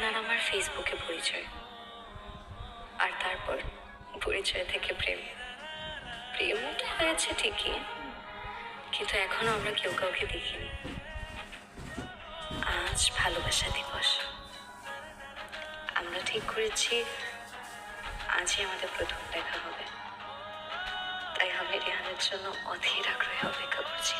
আপনার আমার ফেসবুকে পরিচয়। আর তারপর পরিচয় থেকে প্রেম। প্রেম তো হয়েছে ঠিকই, কিন্তু এখনও আমরা কেউ কাউকে দেখিনি। আজ ভালোবাসা দিবস। আমরা ঠিক করেছি, আজই আমাদের প্রথম দেখা হবে। তাই আমি রেহানের জন্য অধীর আগ্রহে অপেক্ষা করছি।